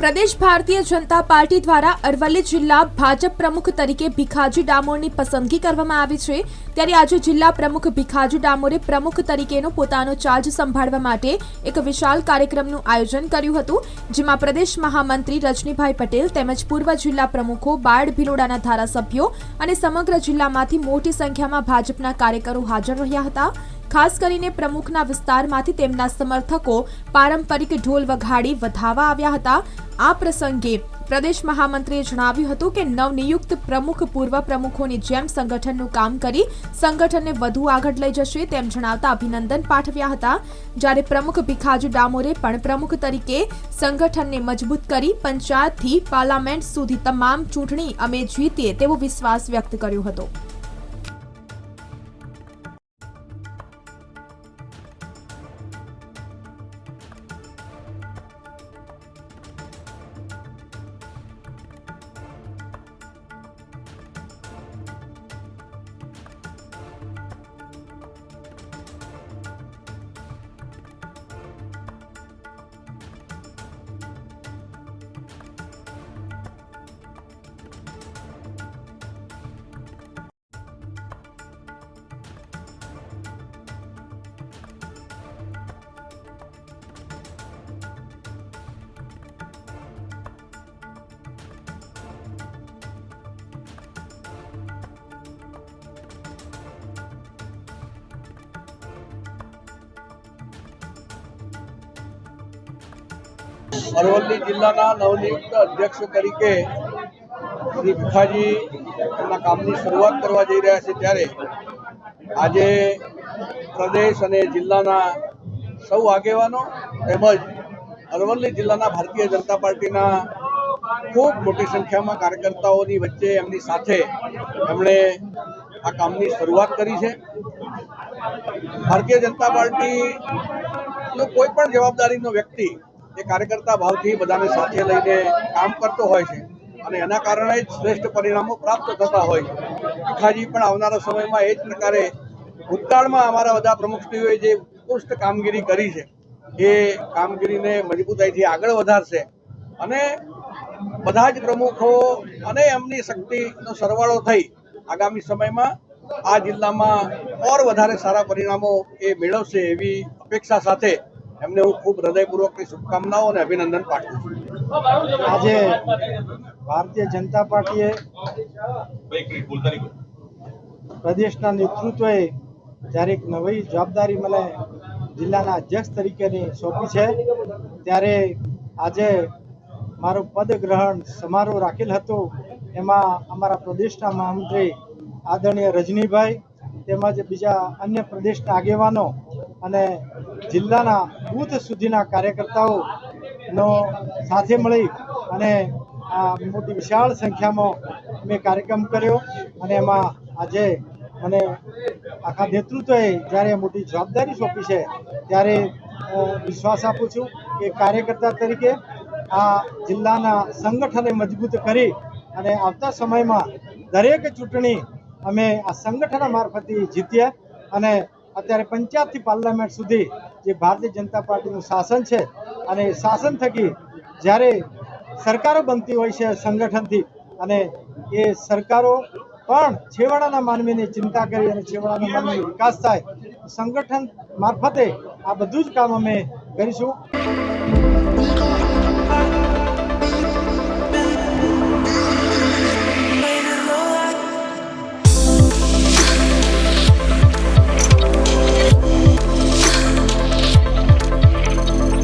પ્રદેશ Bharatiya Janata party દ્વારા અરવલ્લી જિલ્લા ભાજપ પ્રમુખ તરીકે ભીખાજી ડામોરની પસંદગી કરવામાં આવી છે. ત્યારે આજે જિલ્લા પ્રમુખ ભીખાજી ડામોરે પ્રમુખ તરીકેનો પોતાનો ચાર્જ સંભાળવા માટે એક વિશાળ કાર્યક્રમનું આયોજન કર્યું હતું, જેમાં પ્રદેશ મહામંત્રી રજનીભાઈ પટેલ તેમજ પૂર્વ જિલ્લા પ્રમુખો, બાળ ભિલોડાના ધારાસભ્યો અને સમગ્ર જિલ્લામાંથી મોટી સંખ્યામાં ભાજપના કાર્યકરો હાજર રહ્યા હતા. ખાસ કરીને પ્રમુખના વિસ્તારમાંથી તેમના સમર્થકો પારંપરિક ઢોલ વગાડી વધાવા આવ્યા હતા. આ પ્રસંગે પ્રદેશ મહામંત્રીએ જણાવ્યું હતું કે નવનિયુક્ત પ્રમુખ પૂર્વ પ્રમુખોની જેમ સંગઠનનું કામ કરી સંગઠનને વધુ આગળ લઈ જશે તેમ જણાવતા અભિનંદન પાઠવ્યા હતા. જ્યારે પ્રમુખ ભીખાજી ડામોરે પણ પ્રમુખ તરીકે સંગઠનને મજબૂત કરી પંચાયતથી પાર્લામેન્ટ સુધી તમામ ચૂંટણી અમે જીતીએ તેવો વિશ્વાસ વ્યક્ત કર્યો હતો. અરવલ્લી જિલ્લાના નવનિયુક્ત અધ્યક્ષ તરીકે શ્રી ભીખાજી એમના કામની શરૂઆત કરવા જઈ રહ્યા છે ત્યારે આજે પ્રદેશ અને જિલ્લાના સૌ આગેવાનો તેમજ અરવલ્લી જિલ્લાના ભારતીય જનતા પાર્ટીના ખૂબ મોટી સંખ્યામાં કાર્યકર્તાઓની વચ્ચે એમની સાથે એમણે આ કામની શરૂઆત કરી છે. ભારતીય જનતા પાર્ટીનો કોઈ પણ જવાબદારીનો વ્યક્તિ એ કાર્યકર્તા ભાવથી બધાને સાથે લઈને કામ કરતો હોય છે અને એના કારણે જ શ્રેષ્ઠ પરિણામો પ્રાપ્ત થતા હોય છે. ભીખાજી પણ આવનારા સમયમાં એ જ પ્રકારે ભૂતકાળમાં અમારા બધા પ્રમુખશ્રીઓએ જે ઉત્કૃષ્ટ કામગીરી કરી છે, એ કામગીરીને મજબૂતાઈથી આગળ વધારશે અને બધા જ પ્રમુખો અને એમની શક્તિનો સરવાળો થઈ આગામી સમયમાં આ જિલ્લામાં ઓર વધારે સારા પરિણામો એ મેળવશે એવી અપેક્ષા સાથે એમને હું ખૂબ હૃદયપૂર્વકની શુભકામનાઓ અને અભિનંદન પાઠવું છું. આજે ભારતીય જનતા પાર્ટીએ પ્રદેશના નેતૃત્વએ જ્યારે એક નવી જવાબદારી મને જિલ્લાના અધ્યક્ષ તરીકેની સોંપી છે, ત્યારે આજે મારો પદગ્રહણ સમારોહ રાખેલ હતો. એમાં અમારા પ્રદેશના મહામંત્રી આદરણીય રજનીભાઈ તેમજ બીજા અન્ય પ્રદેશના આગેવાનો અને જિલ્લાના બૂથ સુધીના કાર્યકર્તાઓનો સાથે મળી અને આ મોટી વિશાળ સંખ્યામાં મેં કાર્યક્રમ કર્યો અને એમાં આજે મને આખા નેતૃત્વએ જ્યારે મોટી જવાબદારી સોંપી છે ત્યારે વિશ્વાસ આપું છું કે કાર્યકર્તા તરીકે આ જિલ્લાના સંગઠને મજબૂત કરી અને આવતા સમયમાં દરેક ચૂંટણી અમે આ સંગઠન મારફતે જીત્યા અને અત્યારે પંચાયતથી પાર્લામેન્ટ સુધી જે ભારતીય જનતા પાર્ટીનું શાસન છે અને શાસન થકી જ્યારે સરકારો બનતી હોય છે સંગઠનથી અને એ સરકારો પણ છેવાડાના માનવીની ચિંતા કરી અને છેવાડાના માનવીનો વિકાસ થાય, સંગઠન મારફતે આ બધું જ કામ અમે કરીશું.